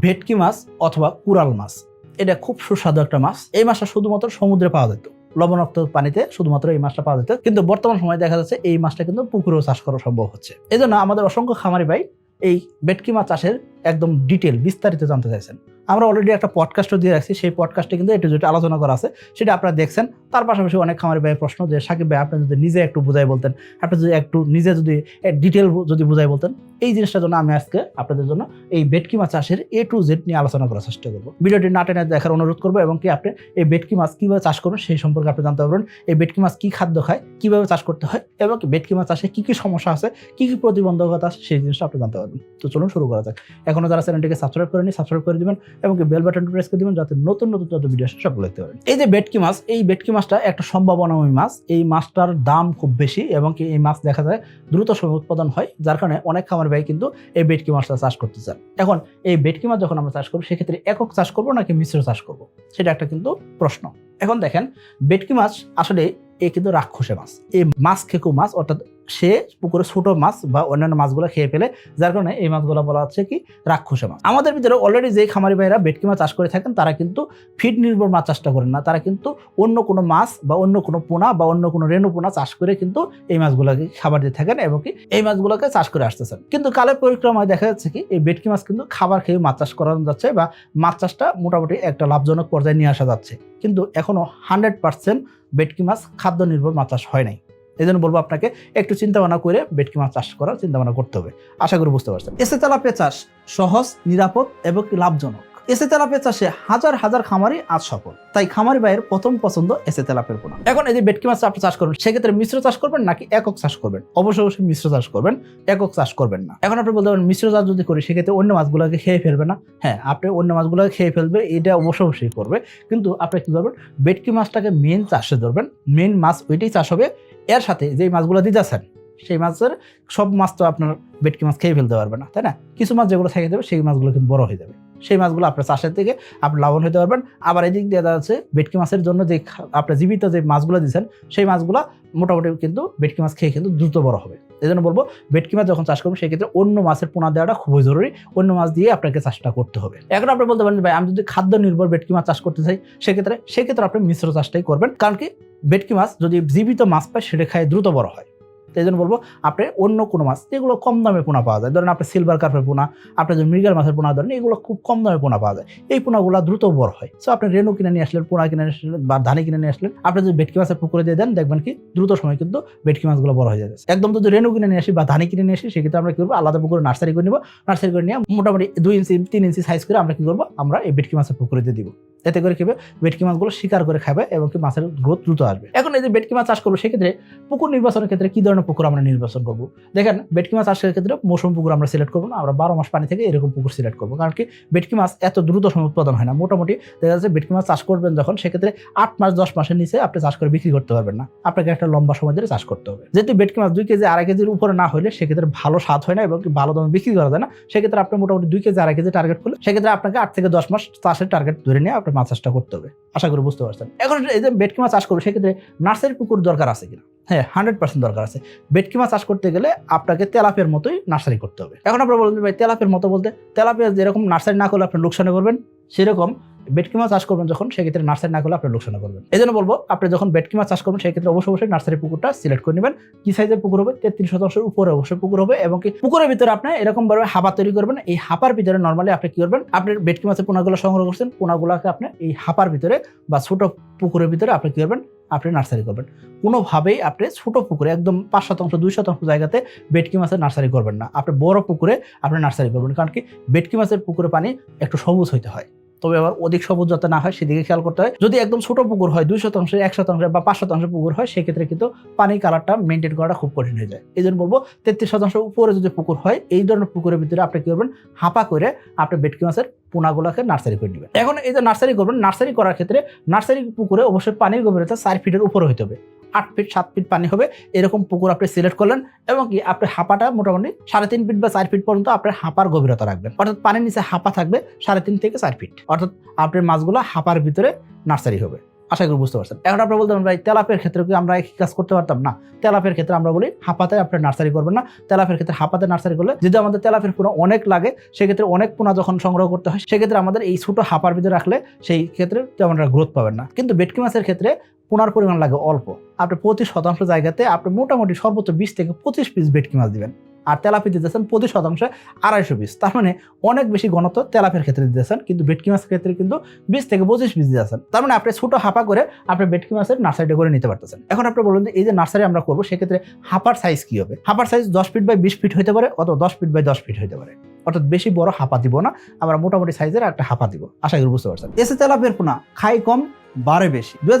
ভেটকি মাছ অথবা কুরাল মাছ। এটা খুব সুস্বাদু একটা মাছ। এই মাছটা শুধুমাত্র সমুদ্রে পাওয়া যেত। লবণাক্ত পানিতে শুধুমাত্র এই মাছটা পাওয়া যেত। কিন্তু বর্তমান সময়ে দেখা যাচ্ছে এই মাছটা কিন্তু পুকুরেও চাষ করা সম্ভব হচ্ছে। এই আমাদের অসংখ্য খামারি ভাই এই ভেটকি মাছ চাষের একদম ডিটেল বিস্তারিত জানতে চাইছেন। আমরা অলরেডি একটা পডকাস্টও দিয়ে রাখছি। সেই পডকাস্টে কিন্তু একটু যেটা আলোচনা করা আছে। সেটা আপনারা দেখছেন। তার পাশাপাশি অনেক খামারি ভাইয়ের প্রশ্ন যে, সাকিব ভাই, আপনি যদি নিজে একটু বুঝাই বলতেন, আপনি যদি একটু নিজে যদি ডিটেল যদি বুঝাই বলতেন, এই জিনিসটার জন্য আমি আজকে আপনাদের জন্য এই বেটকি মাছ চাষের এ টু জেড নিয়ে আলোচনা করার চেষ্টা করব। ভিডিওটি না টেনে দেখার অনুরোধ করব এবং কি আপনি এই বেটকি মাছ কীভাবে চাষ করবেন সেই সম্পর্কে আপনি জানতে পারবেন। এই বেটকি মাছ কী খাদ্য খায়, কীভাবে চাষ করতে হয় এবং বেটকি মাছ চাষে কী কী সমস্যা আছে, কী কী প্রতিবন্ধকতা আছে, সেই জিনিসটা আপনি জানতে পারবেন। তো চলুন শুরু করা যাক। এখনও যারা চ্যানেলটিকে সাবস্ক্রাইব করেনি সাবস্ক্রাইব করে দিবেন। এবং বেল বাটন প্রেস করে দিবেন যাতে নতুন নতুন যত ভিডিও আসে, সবগুলো দেখতে পারেন। এই যে বেটকি মাছ, এই বেটকি মাছটা একটা সম্ভাবনাময় মাছ। এই মাছটার দাম খুব বেশি এবং এই মাছ দেখা যায় দ্রুত সময় উৎপাদন হয়, যার কারণে অনেক খামার ভাই কিন্তু এই বেটকি মাছটা চাষ করতে চান। এখন এই বেটকি মাছ যখন আমরা চাষ করব, সেক্ষেত্রে একক চাষ করব নাকি মিশ্র চাষ করব? সেটা একটা কিন্তু প্রশ্ন। এখন দেখেন বেটকি মাছ আসলে এ কিন্তু রাক্ষসে মাছ। এই মাছ খেকু মাছ, অর্থাৎ সে পুকুরে ছোট মাছ বা অন্যান্য মাছগুলো খেয়ে ফেলে, যার কারণে এই মাছগুলো বলা হচ্ছে কি রাক্ষসে মাছ। আমাদের ভিতরে অলরেডি যে খামারি ভাইরা বেটকি মাছ চাষ করে থাকেন, তারা কিন্তু ফিড নির্ভর মাছ চাষটা করেন না। তারা কিন্তু অন্য কোনো মাছ বা অন্য কোনো পোনা বা অন্য কোনো রেণু পোনা চাষ করে কিন্তু এই মাছগুলোকে খাবার দিয়ে থাকেন এবং কি এই মাছগুলোকে চাষ করে আসতেছেন। কিন্তু কালের পরিক্রমায় দেখা যাচ্ছে কি এই বেটকি মাছ কিন্তু খাবার খেয়ে মাছ চাষ করানো যাচ্ছে বা মাছ চাষটা মোটামুটি একটা লাভজনক পর্যায়ে নিয়ে আসা যাচ্ছে। কিন্তু এখনও হান্ড্রেড পার্সেন্ট বেটকি মাছ খাদ্য নির্ভর মাছ চাষ হয় নাই। এই জন্য বলব আপনাকে একটু চিন্তা ভাবনা করে বেটকি মাছ চাষ করার চিন্তা ভাবনা করতে হবে। আশা করি বুঝতে পারছেন। এসে তেলাপিয়া চাষ সহজ, নিরাপদ এবং লাভজনক। এসে তেলাপিয়া চাষে হাজার হাজার খামারি আজ সফল। তাই খামারি ভাইয়ের প্রথম পছন্দ এসে তেলাপের পোনা। এখন এই যে বেটকি মাছ আপনি চাষ করবেন, সেক্ষেত্রে মিশ্র চাষ করবেন নাকি একক চাষ করবেন? অবশ্যই অবশ্যই মিশ্র চাষ করবেন, একক চাষ করবেন না। এখন আপনি বলতে পারেন, মিশ্র চাষ যদি করি, সেক্ষেত্রে অন্য মাছগুলোকে খেয়ে ফেলবে না। হ্যাঁ আপনি অন্য মাছগুলোকে খেয়ে ফেলবে, এটা অবশ্যই অবশ্যই করবে। কিন্তু আপনি কি করবেন বেটকি মাছটাকে মেন চাষে ধরবেন। মেন মাছ ওইটাই চাষ হবে। এর সাথে যেই মাছগুলো দিতেছেন, সেই মাছের সব মাছ তো আপনার বেটকি মাছ খেয়ে ফেলতে পারবে না, তাই না? কিছু মাছ যেগুলো থেকে যাবে, সেই মাছগুলো কিন্তু বড় হয়ে যাবে। সেই মাছগুলো আপনার চাষের থেকে আপনি লাভবান হতে পারবেন। আবার এদিক দিয়ে যাচ্ছে বেটকি মাছের জন্য যে আপনার জীবিত যে মাছগুলো দিচ্ছেন সেই মাছগুলো মোটামুটি কিন্তু ভেটকি মাছ খেয়ে কিন্তু দ্রুত বড় হবে। এই জন্য বলব, ভেটকি মাছ যখন চাষ করবেন সেক্ষেত্রে অন্য মাছের পোনা দেওয়াটা খুবই জরুরি। অন্য মাছ দিয়ে আপনাকে চাষটা করতে হবে। এখন আপনি বলতে পারেন ভাই, আমি যদি খাদ্য নির্ভর ভেটকি মাছ চাষ করতে চাই, সেক্ষেত্রে সেক্ষেত্রে আপনি মিশ্র চাষটাই করবেন। কারণ কি, ভেটকি মাছ যদি জীবিত মাছ পায়, সেটা খায় দ্রুত বড় হয়। তাই জন্য বলব, আপনি অন্য কোনো মাছ যেগুলো কম দামে পোনা পাওয়া যায়। ধরেন আপনি সিলভার কার্পের পোনা, আপনি যদি মৃগাল মাছের পোনা ধরেন, এগুলো খুব কম দামে পোনা পাওয়া যায়। এই পোনাগুলো দ্রুত বড় হয়। সো আপনি রেনু কিনে নিয়ে আসলেন, পোনা কিনে আসলেন বা ধানে কিনে নিয়ে আসলেন, আপনি যদি ভেটকি মাছের পুকুরে দিয়ে দেন, দেখবেন কি দ্রুত সময় কিন্তু ভেটকি মাছগুলো বড় হয়ে যাবে। একদম যদি রেনু কিনে নিয়ে আসি বা ধানি কিনে নিয়ে আসি, সেক্ষেত্রে আমরা কি করব, আলাদা পুকুরে নার্সারি করে নিবো। নার্সারি করে নিয়ে মোটামুটি দুই ইঞ্চি, তিন ইঞ্চি সাইজ করে আমরা কি করব, আমরা এই ভেটকি মাছের পুকুরে দিয়ে দিব। এতে করে কি হবে? ভেটকি মাছগুলো শিকার করে খাবে এবং কি মাছের গ্রোথ দ্রুত আসবে। এখন এই যে ভেটকি মাছ চাষ করব, সেক্ষেত্রে পুকুর নির্বাচনের ক্ষেত্রে কি ধরনের পুকুর আমরা নির্বাচন করব? দেখেন, ভেটকি মাছ চাষের ক্ষেত্রে মৌসুম পুকুর আমরা সিলেক্ট করব না, আমরা বারো মাস পানি থেকে এরকম পুকুর সিলেক্ট করব। কারণ কি, ভেটকি মাছ এত দ্রুত সময় উৎপাদন হয় না। মোটামুটি দেখা যাচ্ছে ভেটকি মাছ চাষ করবেন যখন, সেক্ষেত্রে আট মাস, দশ মাসের নিচে আপনি চাষ করে বিক্রি করতে পারবেন না। আপনাকে একটা লম্বা সময় ধরে চাষ করতে হবে। যেহেতু ভেটকি মাছ দুই কেজি, আড়াই কেজির উপরে না হলে সেক্ষেত্রে ভালো স্বাদ হয় না এবং ভালো দামে বিক্রি করা যায় না। সেক্ষেত্রে আপনি মোটামুটি দুই কেজি, আড়াই কেজি টার্গেট করলে, সেক্ষেত্রে আপনাকে আট থেকে দশ মাস চাষের টার্গেট ধরে নিয়ে আপনার মাছ চাষটা করতে হবে। আশা করি বুঝতে পারছেন। এখন এই যে বেটকি মাছ চাষ করবে, সেক্ষেত্রে নার্সারি পুকুর দরকার আছে কিনা? হ্যাঁ হান্ড্রেড পার্সেন্ট দরকার আছে। বেটকি মাছ চাষ করতে গেলে আপনাকে তেলাপের মতোই নার্সারি করতে হবে। এখন আপনারা বলবেন, ভাই তেলাপের মতো বলতে তেলাপের যেরকম নার্সারি না করলে আপনি লোকসানে করবেন, সেরকম ভেটকি মাছ চাষ করবেন যখন, সেক্ষেত্রে নার্সারি না করলে আপনি লোকসানে করবেন। এই জন্য বলব, আপনি যখন বেটকি মাছ চাষ করবেন, সেক্ষেত্রে অবশ্যই অবশ্যই নার্সারি পুকুরটা সিলেক্ট করে নেবেন। কি সাইজের পুকুর হবে? তেত্রিশ শতাংশের উপরে অবশ্যই পুকুর হবে এবং কি পুকুরের ভিতরে আপনি এরকম ভাবে হাপা তৈরি করবেন। এই হাপার ভিতরে নর্মালি আপনি কি করবেন? আপনি বেটকি মাছের পোনাগুলো সংগ্রহ করছেন, পোনাগুলোকে আপনি এই হাপার ভিতরে বা ছোট পুকুরের ভিতরে আপনি কি করবেন? আপনি নার্সারি করবেন। কোনোভাবেই আপনি ছোট পুকুরে, একদম পাঁচ শতাংশ, দুই শতাংশ জায়গাতে বেটকি মাছের নার্সারি করবেন না। আপনি বড় পুকুরে আপনি নার্সারি করবেন। কারণ কি বেটকি মাছের পুকুরে পানি একটু সবুজ হইতে হয়। তবে আবার অধিক সবুজ যাতে না হয়, সেদিকে খেয়াল করতে হয়। যদি একদম ছোট পুকুর হয়, দুই শতাংশ, এক শতাংশ বা পাঁচ শতাংশ পুকুর হয়, সেক্ষেত্রে কিন্তু পানি কালারটা মেনটেন করাটা খুব কঠিন হয়ে যায়। এই জন্য বলব, তেত্রিশ শতাংশ উপরে যদি পুকুর হয়, এই ধরনের পুকুরের ভিতরে আপনি কি করবেন? হাঁপা করে আপনি বেটকি মাছের পোনাগুলোকে নার্সারি করে নেবেন। এখন এই যে নার্সারি করবেন, নার্সারি করার ক্ষেত্রে নার্সারি পুকুরে অবশ্যই পানির গভীরতা চার ফিটের উপরে হতে হবে। আট ফিট সাত ফিট পানি হবে। এরকম পুকুর আপনি সিলেক্ট করলেন এবং কি আপনি হাঁপাটা মোটামুটি সাড়ে তিন ফিট বা চার ফিট পর্যন্ত আপনার হাঁপার গভীরতা রাখবেন। অর্থাৎ পানির নিচে হাঁপা থাকবে সাড়ে তিন থেকে চার ফিট অর্থাৎ আপনার মাছগুলো হাঁপার ভিতরে নার্সারি হবে। আশা করি বুঝতে পারছেন। এখন আপনারা বলতে ভাই তেলাপের ক্ষেত্রে কি আমরা কাজ করতে পারতাম? না তেলাপের ক্ষেত্রে আমরা বলি, হাপাতে আপনার নার্সারি করবেন না। তেলাপের ক্ষেত্রে হাপাতে নার্সারি করলে যদি আমাদের তেলাপের পোনা অনেক লাগে, সেক্ষেত্রে অনেক পোনা যখন সংগ্রহ করতে হয়, সেক্ষেত্রে আমাদের এই ছোটো হাপার ভিতরে রাখলে সেই ক্ষেত্রে তেমন গ্রোথ পাবেন না। কিন্তু বেটকি মাছের ক্ষেত্রে পোনার পরিমাণ লাগে অল্প। আপনি প্রতি শতাংশ জায়গাতে আপনি মোটামুটি সর্বোচ্চ বিশ থেকে পঁচিশ পিস ভেটকি মাছ দিবেন। আর তেলাপি দিতেছেন প্রতি শতাংশে আড়াইশো পিস তার মানে অনেক বেশি ঘনত্ব তেলাপের ক্ষেত্রে দিতেছেন, কিন্তু ভেটকি মাছের ক্ষেত্রে কিন্তু বিশ থেকে পঁচিশ পিস দিতেছেন। তার মানে আপনি ছোটো হাপা করে আপনি ভেটকি মাছের নার্সারিটা করে নিতে পারতেছেন। এখন আপনি বলুন যে এই যে নার্সারি আমরা করব, সেক্ষেত্রে হাপার সাইজ কি হবে? হাপার সাইজ দশ ফিট বাই বিশ ফিট হতে পারে অথবা দশ ফিট বাই দশ ফিট হতে পারে। অর্থাৎ বেশি বড় হাপা দিব না, আমরা মোটামুটি সাইজের একটা হাপা দিব। আশা করি বুঝতে পারছেন। এসে তেলাপের পোনা, খাই কম বারে বেশি। দুই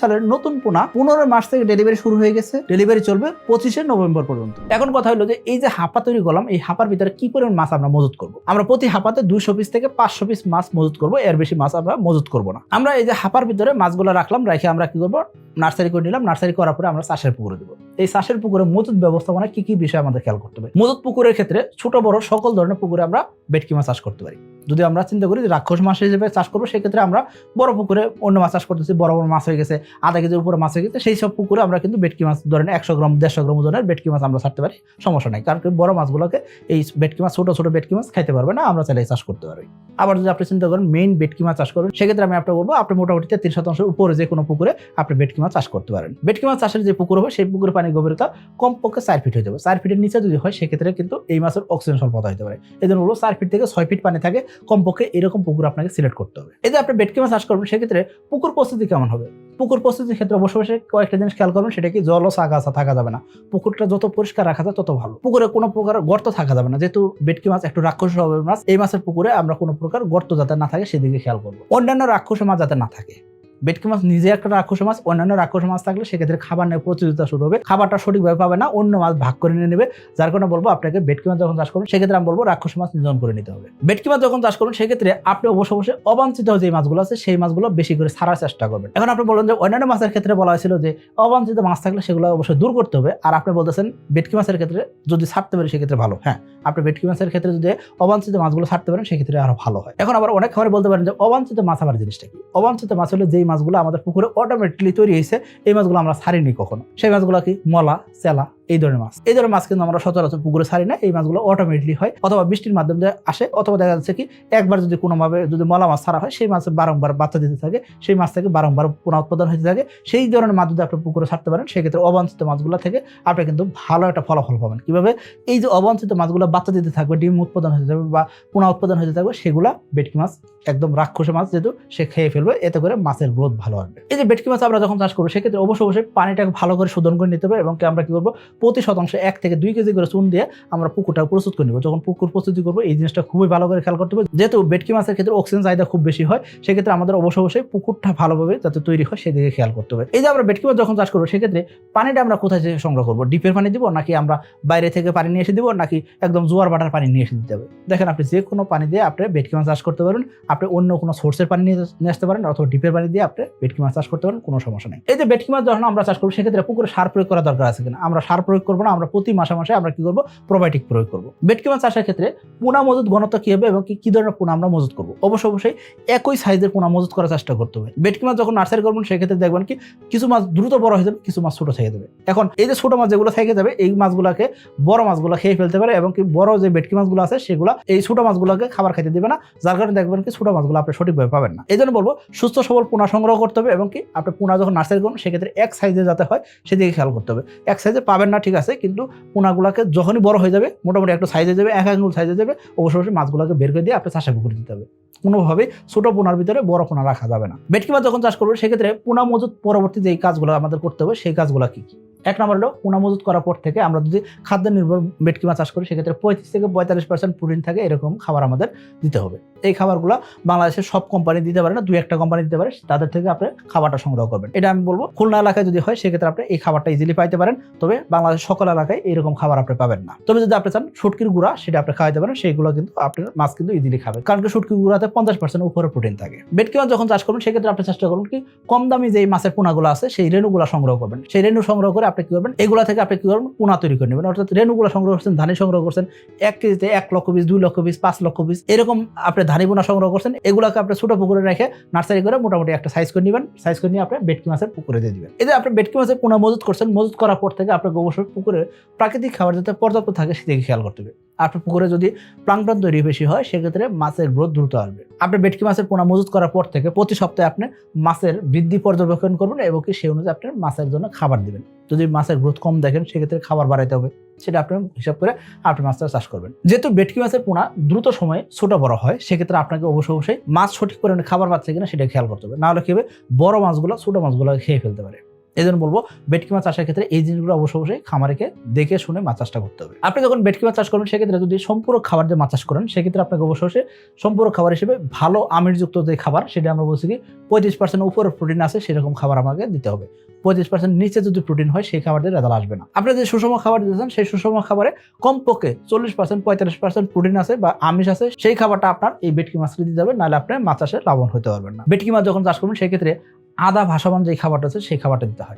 সালের নতুন পোনা পনেরো মাস থেকে ডেলিভারি শুরু হয়ে গেছে। ডেলিভারি চলবে পঁচিশে নভেম্বর পর্যন্ত। এখন কথা হলো যে এই যে হাপা তৈরি করলাম, এই হাপার ভিতরে কি পরিমাণ মাছ আমরা মজুত করব? আমরা প্রতি হাপাতে দুইশো পিস থেকে পাঁচশো পিস মাছ মজুত করব, এর বেশি মাছ আমরা মজুত করব না। আমরা এই যে হাপার ভিতরে মাছগুলো রাখলাম, রেখে আমরা কি করব? নার্সারি করে নিলাম, নার্সারি করার পরে আমরা চাষের পুকুরে দেবো। এই চাষের পুকুরে মজুত ব্যবস্থাপনা কি কি বিষয় আমাদের খেয়াল করতে হবে? মজুত পুকুরের ক্ষেত্রে ছোট বড় সকল ধরনের পুকুরে আমরা বেটকি মাছ চাষ করতে পারি। যদি আমরা চিন্তা করি যে রাক্ষস মাছ হিসেবে চাষ করব, সেক্ষেত্রে আমরা বড় পুকুরে অন্য মাছ চাষ করতেছি, বড় বড় মাছ হয়ে গেছে, আধা কেজির উপরে মাছ হয়ে গেছে, সেই সব পুকুরে আমরা কিন্তু বেটকি মাছ, ধরেন একশো গ্রাম, দেড়শো গ্রাম ওজনের বেটকি মাছ আমরা ছাড়তে পারি, সমস্যা নাই। কারণ বড় মাছগুলোকে এই বেটকি মাছ, ছোটো ছোটো বেটকি মাছ খাইতে পারবে না, আমরা চাইলে চাষ করতে পারি। আবার যদি আপনি চিন্তা করেন মেইন বেটকি মাছ চাষ করবেন সেক্ষেত্রে আমি আপনাকে বলব, আপনি মোটামুটি তেত্রিশ শতাংশের উপরে যে কোনো পুকুরে আপনি বেটকি মাছ চাষ করতে পারেন। বেটকি মাছ চাষের যে পুকুর হবে, সেই পুকুরের পানি গভীরতা কমপক্ষে চার ফিট হয়ে যাবে। চার ফিটের নিচে যদি হয়, সেক্ষেত্রে কিন্তু এই মাছের অক্সিজেন স্বল্পতা হতে পারে। এই জন্য বলব, চার ফিট থেকে ছয় ফিট পানি থাকে কমপক্ষে এরকম পুকুর আপনাকে সিলেক্ট করতে হবে। যে আপনি বেটকে মাছ চাষ করবেন, সেক্ষেত্রে পুকুর প্রস্তুতি কেমন হবে? পুকুর প্রস্তুতির ক্ষেত্রে বসে বসে কয়েকটা জিনিস খেয়াল করবেন, সেটা কি জল ও আগাছা থাকা যাবে না। পুকুরটা যত পরিষ্কার রাখা যায় তত ভালো। পুকুরে কোনো প্রকার গর্ত থাকা যাবে না। যেহেতু বেটকি মাছ একটু রাক্ষস হবে মাছ, এই মাছের পুকুরে আমরা কোনো প্রকার গর্ত যাতে না থাকে, সেদিকে খেয়াল করব। অন্যান্য রাক্ষস মাছ যাতে না থাকে। বেটকি মাছ নিজে একটা রাক্ষস মাছ, অন্যান্য রাক্ষস মাছ থাকলে সেক্ষেত্রে খাবার নিয়ে প্রতিযোগিতা শুরু হবে। খাবারটা সঠিকভাবে পাবে না, অন্য মাছ ভাগ করে নিয়ে নেবে, যার কারণে বলব আপনাকে বেটকি মাছ যখন চাষ করবেন, সেক্ষেত্রে আমি বলব রাক্ষস মাছ নিধন করে নিতে হবে। বেটকি মাছ যখন চাষ করবেন, সেক্ষেত্রে আপনি অবশ্য অবশ্যই অবাঞ্ছিত যে মাছগুলো আছে, সেই মাছগুলো বেশি করে ছাড়ার চেষ্টা করবেন। এখন আপনি বলেন যে অন্যান্য মাছের ক্ষেত্রে বলা হয়েছিল যে অবাঞ্ছিত মাছ থাকলে সেগুলো অবশ্যই দূর করতে হবে, আর আপনি বলতেছেন বেটকি মাছের ক্ষেত্রে যদি ছাড়তে পারি সেক্ষেত্রে ভালো। হ্যাঁ আপনি ভেটকি মাছের ক্ষেত্রে যদি অবাঞ্ছিত মাছগুলো ছাড়তে পারেন, সেক্ষেত্রে আরও ভালো হয়। এখন আবার অনেক খাবার বলতে পারেন যে অবাঞ্ছিত মাছ আবার জিনিসটা কি? অবাঞ্ছিত মাছ হলো যেই মাছগুলো আমাদের পুকুরে অটোমেটিকলি তৈরি হয়েছে। এই মাছগুলো আমরা ছাড়িনি কখনো। সেই মাছগুলো কি? মলা, চেলা এই ধরনের মাছ। এই ধরনের মাছ কিন্তু আমরা সচরাচর পুকুরে ছাড়ি না, এই মাছগুলো অটোমেটিকলি হয় অথবা বৃষ্টির মাধ্যমে আসে, অথবা দেখা যাচ্ছে কি একবার যদি কোনোভাবে যদি মলা মাছ ছাড়া হয়, সেই মাছে বারংবার বাচ্চা দিতে থাকে, সেই মাছ থেকে বারংবার পুনঃ উৎপাদন হতে থাকে। সেই ধরনের মাছ যদি আপনি পুকুরে ছাড়তে পারেন, সেক্ষেত্রে অবাঞ্ছিত মাছগুলো থেকে আপনি কিন্তু ভালো একটা ফলাফল পাবেন। কীভাবে? এই যে অবাঞ্ছিত মাছগুলো বাচ্চা দিতে থাকবে, ডিম উৎপাদন হতে থাকবে বা পুনঃ উৎপাদন হতে থাকবে, সেগুলা বেটকি মাছ, একদম রাক্ষসে মাছ যেহেতু, সে খেয়ে ফেলবে, এতে করে মাছের গ্রোথ ভালো আসবে। এই যে বেটকি মাছ আমরা যখন চাষ করব সেক্ষেত্রে অবশ্যই অবশ্যই পানিটাকে ভালো করে শোধন করে নিতে হবে এবং আমরা কি করব? প্রতি শতাংশে এক থেকে দুই কেজি করে চুন দিয়ে আমরা পুকুরটা প্রস্তুত করে নিব। যখন পুকুর প্রস্তুতি করব, এই জিনিসটা খুবই ভালো করে খেয়াল করতে হবে। যেহেতু বেটকি মাছের ক্ষেত্রে অক্সিজেন চাহিদা খুব বেশি হয়, সেক্ষেত্রে আমাদের অবশ্যই অবশ্যই পুকুরটা ভালোভাবে যাতে তৈরি হয় সেদিকে খেয়াল করতে হবে। এই যে আমরা বেটকি মাছ যখন চাষ করব, সেক্ষেত্রে পানিটা আমরা কোথায় থেকে সংগ্রহ করব? ডিপের পানি দিব নাকি আমরা বাইরে থেকে পানি নিয়ে এসে দিব, নাকি একদম জোয়ার বাটার পানি নিয়ে এসে দিতে হবে? দেখেন আপনি যে কোনো পানি দিয়ে আপনি বেটকি মাছ চাষ করতে পারেন, আপনি অন্য কোনো সোর্সের পানি নিয়ে আসতে পারেন, অথবা ডিপের পানি দিয়ে আপনি বেটকি মাছ চাষ করতে পারেন, কোনো সমস্যা নেই। এই যে বেটকি মাছ যখন আমরা চাষ করব, সেক্ষেত্রে পুকুরে সার প্রয়োগ করা দরকার আছে কিনা? আমরা সার প্রয়োগ করব না, আমরা প্রতি মাসে মাসে আমরা কি করব? প্রোবায়োটিক প্রয়োগ করব। বেটকি মাছ চাষের ক্ষেত্রে পোনা মজুদ ঘনত্ব কি হবে এবং কি ধরনের পোনা আমরা মজুদ করব? অবশ্য অবশ্যই একই সাইজের পোনা মজুদ করার চেষ্টা করতে হবে। বেটকি মাছ যখন নার্সারি করবেন, সেক্ষেত্রে দেখবেন কি, কিছু মাছ দ্রুত বড় হয়ে যাবে, কিছু মাছ ছোট থেকে যাবে। এখন এই যে ছোট মাছ যেগুলো থেকে যাবে, এই মাছগুলোকে বড় মাছগুলো খেয়ে ফেলতে পারে এবং কি বড় যে বেটকি মাছগুলো আছে, সেগুলো এই ছোট মাছগুলোকে খাবার খাইতে দেবে না, যার কারণে দেখবেন কি ছোট মাছগুলো আপনি সঠিকভাবে পাবেন না। এই জন্য বলব, সুস্থ সবল পোনা সংগ্রহ করতে হবে এবং কি, আপনি পোনা যখন নার্সারি করুন সেক্ষেত্রে এক সাইজে যাতে হয়, সেদিকে খেয়াল করতে হবে। এক সাইজে পাবেন না ঠিক আছে, কিন্তু পোনাগুলোকে যখনই বড় হয়ে যাবে, মোটামুটি একটু সাইজে যাবে, এক আঙুল সাইজে যাবে, অবশ্যই অবশ্যই মাছগুলোকে বের করে দিয়ে আপনি চাষে পুকুরে দিতে হবে। কোনোভাবে ছোটো পোনার ভিতরে বড় পোনা রাখা যাবে না। বেটকি মাছ যখন চাষ করবে, সেক্ষেত্রে পোনা মজুত পরবর্তী যে কাজগুলো আমাদের করতে হবে, সেই কাজগুলো কী কি? এক নম্বর হলো পোনা মজুত করার পর থেকে আমরা যদি খাদ্য নির্ভর বেটকি মাছ চাষ করি, সেক্ষেত্রে পঁয়ত্রিশ থেকে পঁয়তাল্লিশ পার্সেন্ট প্রোটিন থাকে, এরকম খাবার আমাদের দিতে হবে। এই খাবারগুলো বাংলাদেশের সব কোম্পানি দিতে পারে না, দুই একটা কোম্পানি দিতে পারে, তাদের থেকে আপনি খাবারটা সংগ্রহ করবেন। এটা আমি বলব, খুলনা এলাকায় যদি হয়, সেক্ষেত্রে আপনি এই খাবারটা ইজিলি পাইতে পারেন, তবে বাংলাদেশ সকল এলাকায় এরকম খাবার আপনি পাবেন না। তবে যদি আপনি চান শুটকির গুঁড়া, সেটা আপনি খাওয়াতে পারেন সেইগুলো কিন্তু আপনার মাছ কিন্তু ইজিলি খাবে কারণ কি শুটকির গুঁড়াতে পঞ্চাশ পার্সেন্ট উপরে প্রোটিন থাকে। বেটকি মাছ যখন চাষ করবেন, সেক্ষেত্রে আপনি চেষ্টা করুন কি কম দামি যে মাছের পোনাগুলো আছে, সেই রেণুগুলো সংগ্রহ করবেন। সেই রেণু সংগ্রহ করে আপনি কী করবেন? এগুলা থেকে আপনি কী করবেন? পোনা তৈরি করে নেবেন। অর্থাৎ রেণুগুলো সংগ্রহ করছেন, ধানি সংগ্রহ করছেন, এক কেজিতে এক লক্ষ পিস, দুই লক্ষ পিস, পাঁচ লক্ষ পিস, এরকম আপনি ধানি পোনা সংগ্রহ করছেন। এগুলোকে আপনি ছোটো পুকুরে রেখে নার্সারি করে মোটামুটি একটা সাইজ করে নেবেন। সাইজ করে নিয়ে আপনি বেটকি মাছের পুকুরে দিয়ে দেবেন। যে আপনি বেটকি মাছের পোনা মজুত করছেন, মজুত করার পর থেকে আপনি গোবর পুকুরে প্রাকৃতিক খাবার যাতে পর্যাপ্ত থাকে, সেদিকে খেয়াল করতে হবে। আপনার পুকুরে যদি প্লাংটন তৈরি বেশি হয়, সেক্ষেত্রে মাছের গ্রোথ দ্রুত আসবে। আপনি বেটকি মাছের পোনা মজুত করার পর থেকে প্রতি সপ্তাহে আপনি মাছের বৃদ্ধি পর্যবেক্ষণ করবেন এবং কি সেই অনুযায়ী আপনার মাছের জন্য খাবার দিবেন। যদি মাছের গ্রোথ কম দেখেন, সেক্ষেত্রে খাবার বাড়াইতে হবে। সেটা আপনি হিসাব করে আপনি মাছটা চাষ করবেন। যেহেতু বেটকি মাছের পোনা দ্রুত সময়ে ছোট বড় হয়, সেক্ষেত্রে আপনাকে অবশ্যই অবশ্যই মাছ সঠিক পরিমাণে খাবার পাচ্ছে কিনা সেটা খেয়াল করতে হবে। নাহলে কি হবে? বড় মাছগুলো ছোট মাছগুলো খেয়ে ফেলতে পারে। এই জন্য বলব বেটকি মাছ চাষের ক্ষেত্রে এই জিনিসগুলো অবশ্যই অবশ্যই খামারিকে দেখে শুনে মাছ চাষটা করতে হবে। আপনি যখন বেটকি মাছ চাষ করবেন সেক্ষেত্রে যদি সম্পূর্ণ খাবার দিয়ে মাছ চাষ করেন, সেক্ষেত্রে আপনাকে অবশ্যই অবশ্যই সম্পূর্ণ খাবার হিসেবে ভালো আমিরযুক্ত যে খাবার, সেটা আমরা বলছি কি পঁয়ত্রিশ পার্সেন্ট উপরে প্রোটিন আছে, সেরকম খাবার আমাকে দিতে হবে। পঁয়ত্রিশ পার্সেন্ট নিচে যদি প্রোটিন হয়, সেই খাবার দিয়ে রেজাল্ট আসবে না। আপনি যে সুষম খাবার দিতেছেন সেই সুষম খাবারে কমপক্ষে চল্লিশ পার্সেন্ট পঁয়তাল্লিশ পার্সেন্ট প্রোটিন আছে বা আমিষ আছে, সেই খাবারটা আপনার এই বেটকি মাছকে দিতে হবে, নাহলে আপনি মাছ চাষে লাভবান হতে পারবেন না। বেটকি মাছ যখন চাষ করবেন, সেক্ষেত্রে আদা ভাসমান যে খাবারটা আছে, সেই খাবারটা দিতে হয়।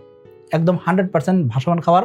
একদম হান্ড্রেড পার্সেন্ট ভাসমান খাবার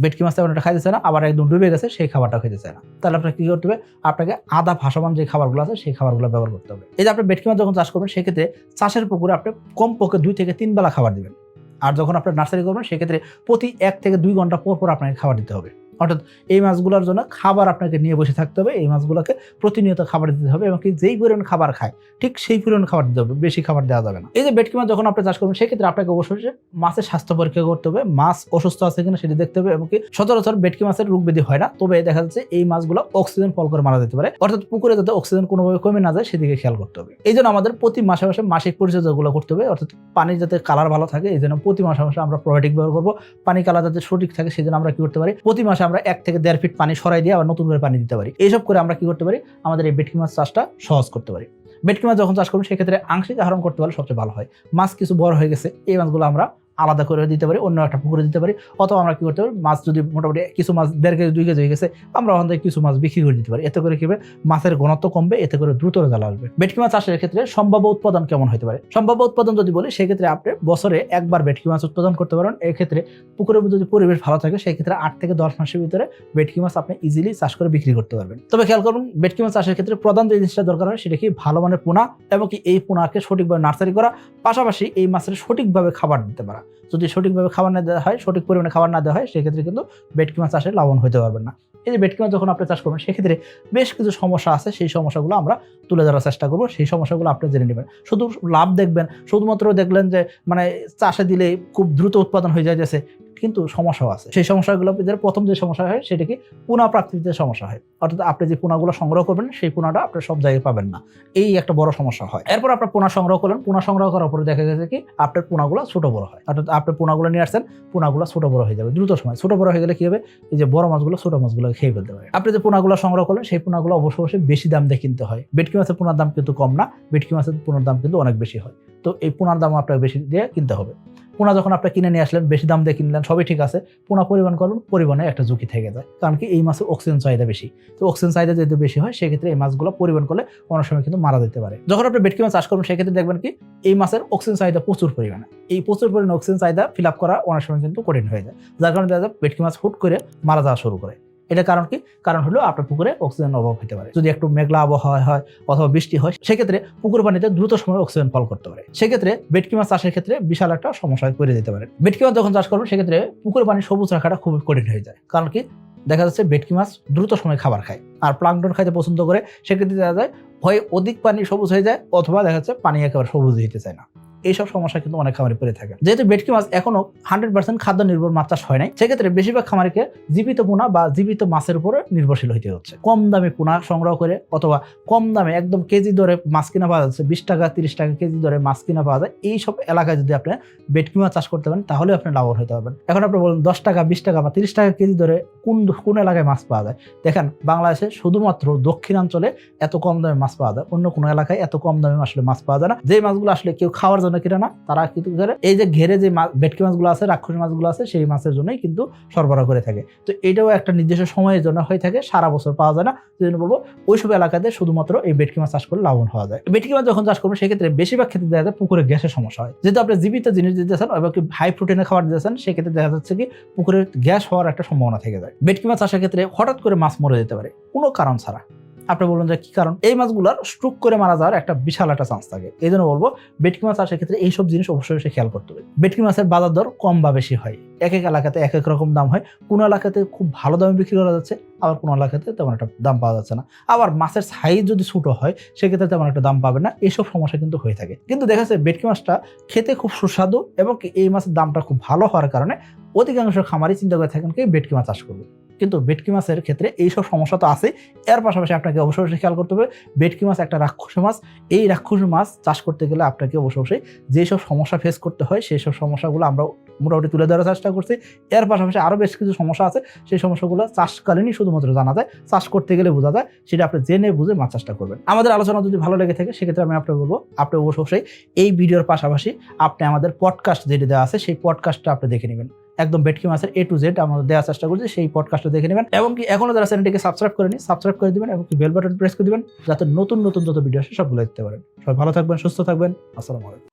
বেটকি মাছ তেমন একটা খাইতেছে না, আবার একদম ডুবে গেছে, সেই খাবারটা খাইতেছে না। তাহলে আপনাকে কী করতে হবে? আপনাকে আদা ভাসমান যে খাবারগুলো আছে, সেই খাবারগুলো ব্যবহার করতে হবে। এই যে আপনি বেটকি মাছ যখন চাষ করবেন, সেক্ষেত্রে চাষের পুকুরে আপনি কম পক্ষে দুই থেকে তিন বেলা খাবার দিবেন। আর যখন আপনি নার্সারি করবেন, সেক্ষেত্রে প্রতি এক থেকে দুই ঘণ্টা পর পর আপনাকে খাবার দিতে হবে। অর্থাৎ এই মাছগুলোর জন্য খাবার আপনাকে নিয়ে বসে থাকতে হবে, এই মাছগুলোকে প্রতিনিয়ত খাবার দিতে হবে এবং যেই পরিমাণ খাবার খায়, ঠিক সেই পরিমাণ খাবার দিতে হবে, বেশি খাবার দেওয়া যাবে না। এই যে বেটকি মাছ যখন আপনি চাষ করবেন, সেক্ষেত্রে আপনাকে অবশ্যই মাছের স্বাস্থ্য পরীক্ষা করতে হবে, মাছ অসুস্থ আছে কিনা সেটি দেখতে হবে এবং কি সচরাচর বেটকি মাছের রোগ ব্যাধি হয় না, তবে দেখা যাচ্ছে এই মাছগুলো অক্সিজেন ফল করে মারা যেতে পারে, অর্থাৎ পুকুরে যাতে অক্সিজেন কোনোভাবে কমে না যায় সেদিকে খেয়াল করতে হবে। এই জন্য আমাদের প্রতি মাসে মাসে মাসিক পরিচর্যাগুলো করতে হবে, অর্থাৎ পানির যাতে কালার ভালো থাকে, এই জন্য প্রতি মাসে মাসে আমরা প্রোবায়োটিক ব্যবহার করব, পানি কালার যাতে সঠিক থাকে সেই জন্য আমরা কি করতে পারি, প্রতি মাসে আমরা এক থেকে দেড় ফিট পানি সরাই দিয়ে আবার নতুন করে পানি দিতে পারি। এইসব করে আমরা কি করতে পারি? আমাদের এই বেটকি মাছ চাষটা সহজ করতে পারি। বেটকি মাছ যখন চাষ করব সেক্ষেত্রে আংশিক আহরণ করতে পারলে সবচেয়ে ভালো হয়। মাছ কিছু বড় হয়ে গেছে, এই মাছগুলো আমরা আলাদা করে দিতে পারি, অন্য একটা পুকুরে দিতে পারি, অথবা আমরা কী করতে পারি, মাছ যদি মোটামুটি কিছু মাছ দেড় কেজি, দুই কেজি হয়ে গেছে, আমরা ওখান থেকে কিছু মাছ বিক্রি করে দিতে পারি। এতে করে কি হবে? মাছের ঘনত্ব কমবে, এতে করে দ্রুত রেজাল্ট আসবে। ভেটকি মাছ চাষের ক্ষেত্রে সম্ভাব্য উৎপাদন কেমন হতে পারে? সম্ভাব্য উৎপাদন যদি বলি, সেক্ষেত্রে আপনি বছরে একবার ভেটকি মাছ উৎপাদন করতে পারেন। এক্ষেত্রে পুকুরের যদি পরিবেশ ভালো থাকে, সেক্ষেত্রে আট থেকে দশ মাসের ভিতরে ভেটকি মাছ আপনি ইজিলি চাষ করে বিক্রি করতে পারবেন। তবে খেয়াল করুন, ভেটকি মাছ চাষের ক্ষেত্রে প্রধান যে জিনিসটা দরকার হয়, সেটা কি ভালো মানের পোনা, এবং কি এই পোনাকে সঠিকভাবে নার্সারি করা, পাশাপাশি এই মাছের সঠিকভাবে খাবার দিতে পারা। যদি সঠিকভাবে খাবার না দেওয়া হয়, সঠিক পরিমাণে খাবার না দেওয়া হয়, সেক্ষেত্রে কিন্তু ভেটকি মাছ চাষে লাভবান হতে পারবেন না। এই যে ভেটকি মাছ যখন আপনি চাষ করবেন, সেক্ষেত্রে বেশ কিছু সমস্যা আছে। সেই সমস্যাগুলো আমরা তুলে ধরার চেষ্টা করব। সেই সমস্যাগুলো আপনি জেনে নেবেন। শুধু লাভ দেখবেন, শুধুমাত্র দেখলেন যে মানে চাষে দিলে খুব দ্রুত উৎপাদন হয়ে যাইতেছে। কিন্তু সমস্যাও আছে। সেই সমস্যাগুলো প্রথম যে সমস্যা হয় সেটা কি পুনা প্রাকৃতিক সমস্যা হয়। অর্থাৎ আপনি যে পোনাগুলো সংগ্রহ করবেন সেই পোনাটা আপনি সব জায়গায় পাবেন না। এই একটা বড় সমস্যা হয়। এরপর আপনার পোনা সংগ্রহ করলেন। পোনা সংগ্রহ করার পরে দেখা গেছে কি আপনার পোনাগুলো ছোট বড় হয়। অর্থাৎ আপনি পোনাগুলো নিয়ে আসছেন, পোনাগুলো ছোট বড় হয়ে যাবে দ্রুত সময়। ছোট বড় হয়ে গেলে কি হবে? এই যে বড় মাছগুলো, ছোট মাছগুলো খেয়ে ফেলতে পারে আপনি যে পোনাগুলো সংগ্রহ করলেন সেই পোনাগুলো অবশ্য অবশ্যই বেশি দাম দিয়ে কিনতে হয়। বেটকি মাছের পোনার দাম কিন্তু কম না। বেটকি মাছের পোনার দাম কিন্তু অনেক বেশি হয়। তো এই পোনার দাম আপনাকে বেশি দিয়ে কিনতে হবে। পোনা যখন আপনি কিনে নিয়ে আসলেন, বেশি দাম দিয়ে কিনলেন সবই ঠিক আছে। পোনা পরিবহন করবেন পরিবহনে একটা ঝুঁকি থেকে যায়। কারণ কি, এই মাছের অক্সিজেন চাহিদা বেশি। তো অক্সিজেন চাহিদা যদি বেশি হয়, সেক্ষেত্রে এই মাছগুলো পরিবহন করলে অনেক সময় কিন্তু মারা যেতে পারে। যখন আপনি বেটকি মাছ চাষ করবেন, সেক্ষেত্রে দেখবেন কি, এই মাছের অক্সিজেন চাহিদা প্রচুর পরিমাণে। এই প্রচুর পরিমাণে অক্সিজেন চাহিদা ফিল আপ করা অনেক সময় কিন্তু কঠিন হয়ে যায়। যার কারণে দেখা যায় বেটকি মাছ হুট করে মারা যাওয়া শুরু করে। এটা কারণ কি? কারণ হলো আপনার পুকুরে অক্সিজেন অভাব হতে পারে। যদি একটু মেঘলা আবহাওয়া হয় অথবা বৃষ্টি হয়, সেক্ষেত্রে পুকুর পানিতে দ্রুত সময় অক্সিজেন ফল করতে পারে। সেক্ষেত্রে বেটকি মাছ চাষের ক্ষেত্রে বিশাল একটা সমস্যায় পড়ে যেতে পারে। বেটকি মাছ যখন চাষ করবেন, সেক্ষেত্রে পুকুর পানি সবুজ রাখাটা খুব কঠিন হয়ে যায়। কারণ কি? দেখা যাচ্ছে বেটকি মাছ দ্রুত সময় খাবার খায়। আর প্লাংটন খাইতে পছন্দ করে, সেক্ষেত্রে দেখা যায় হয় অধিক পানি সবুজ হয়ে যায়, অথবা দেখা যাচ্ছে পানি একেবারে সবুজ হইতে চায় না। এইসব সমস্যা কিন্তু অনেক খামারে পড়ে থাকে। যেহেতু বেটকি মাছ এখনও হান্ড্রেড পার্সেন্ট খাদ্য নির্ভর মাছ চাষ হয় নাই, সেক্ষেত্রে বেশিরভাগ খামারিকে জীবিত পোনা বা জীবিত মাছের উপরে নির্ভরশীল হইতে হচ্ছে। কম দামে পোনা সংগ্রহ করে অথবা কম দামে একদম কেজি দরে মাছ কিনা পাওয়া যাচ্ছে, বিশ টাকা, তিরিশ টাকা কেজি দরে মাছ কিনা পাওয়া যায় এই সব এলাকায় যদি আপনি বেটকি মাছ চাষ করতে পারেন, তাহলে আপনি লাভবান হতে পারবেন। এখন আপনি বলুন দশ টাকা, বিশ টাকা বা তিরিশ টাকা কেজি দরে কোন কোন এলাকায় মাছ পাওয়া যায়? দেখেন, বাংলাদেশে শুধুমাত্র দক্ষিণাঞ্চলে এত কম দামে মাছ পাওয়া যায়, অন্য কোনো এলাকায় এত কম দামে আসলে মাছ পাওয়া যায় না। যে মাছগুলো আসলে কেউ খাওয়ার জন্য জন্য না, তারা কিন্তু করে এই যে ঘেরে যে ভেটকি মাছগুলো আছে, রাক্ষসী মাছগুলো আছে, সেই মাছের জন্যই কিন্তু সরবরাহ করে থাকে। তো এটাও একটা নির্দিষ্ট সময়ের জন্য হয়ে থাকে, সারা বছর পাওয়া যায় না। সেই জন্য বলব, ওইসব এলাকাতে শুধুমাত্র এই ভেটকি মাছ চাষ করে লাভবান হওয়া যায়। ভেটকি মাছ যখন চাষ করবেন সেক্ষেত্রে বেশিরভাগ ক্ষেত্রে দেখা যায় পুকুরে গ্যাসের সমস্যা হয়। যেহেতু আপনি জীবিত জিনিস দিতেছেন এবং হাই প্রোটিনের খাবার দিতেছেন সেক্ষেত্রে দেখা যাচ্ছে কি পুকুরে গ্যাস হওয়ার একটা সম্ভাবনা থেকে যায়। ভেটকি মাছ চাষের ক্ষেত্রে হঠাৎ করে মাছ মরে যেতে পারে, কোনো কারণ ছাড়া। আপনি বলুন যে কি কারণ? এই মাছগুলোর স্ট্রোক করে মারা যাওয়ার একটা বিশাল একটা চান্স থাকে। এই জন্য বলব বেটকি মাছ চাষের ক্ষেত্রে এইসব জিনিস অবশ্যই সে খেয়াল করতে হবে। বেটকি মাছের বাজার দর কম বা বেশি হয়। এক এক এলাকাতে এক এক রকম দাম হয়। কোনো এলাকাতে খুব ভালো দামে বিক্রি করা যাচ্ছে, আবার কোনো এলাকাতে তেমন একটা দাম পাওয়া যাচ্ছে না। আবার মাছের সাইজ যদি ছোটো হয়, সেক্ষেত্রে তেমন একটা দাম পাবে না। এইসব সমস্যা কিন্তু হয়ে থাকে। কিন্তু দেখা যাচ্ছে বেটকি মাছটা খেতে খুব সুস্বাদু এবং এই মাছের দামটা খুব ভালো হওয়ার কারণে অধিকাংশ খামারই চিন্তা করে থাকেন কি ভেটকি মাছ চাষ করবে। কিন্তু ভেটকি মাছের ক্ষেত্রে এইসব সমস্যা তো আছে। এর পাশাপাশি আপনাকে অবশ্যই অবশ্যই খেয়াল করতে হবে, ভেটকি মাছ একটা রাক্ষসী মাছ। এই রাক্ষসী মাছ চাষ করতে গেলে আপনাকে অবশ্যই অবশ্যই যেসব সমস্যা ফেস করতে হয় সেই সব সমস্যাগুলো আমরা মোটামুটি তুলে ধরার চেষ্টা করছি। এর পাশাপাশি আরও বেশ কিছু সমস্যা আছে, সেই সমস্যাগুলো চাষকালীনই শুধুমাত্র জানা যায়। চাষ করতে গেলে বোঝা যায়, সেটা আপনি জেনে বুঝে মাছ চাষটা করবেন। আমাদের আলোচনা যদি ভালো লেগে থাকে, সেক্ষেত্রে আমি আপনাকে বলব, আপনি অবশ্যই এই ভিডিওর পাশাপাশি আপনি আমাদের পডকাস্ট যেটি দেওয়া আছে, সেই পডকাস্টটা আপনি দেখে নেবেন। একদম বেটকি মাছের এ টু জেড আমরা দেওয়ার চেষ্টা করছি, সেই পডকাস্টটা দেখে নেবেন। এবং কি এখনও যারা চ্যানেলটিকে সাবস্ক্রাইব করেনি সাবস্ক্রাইব করে দেবেন এবং বেল বাটন প্রেস করে দেবেন, যাতে নতুন নতুন যত ভিডিও আসে সবগুলো দেখতে পারেন। সবাই ভালো থাকবেন, সুস্থ থাকবেন। আসসালামু আলাইকুম।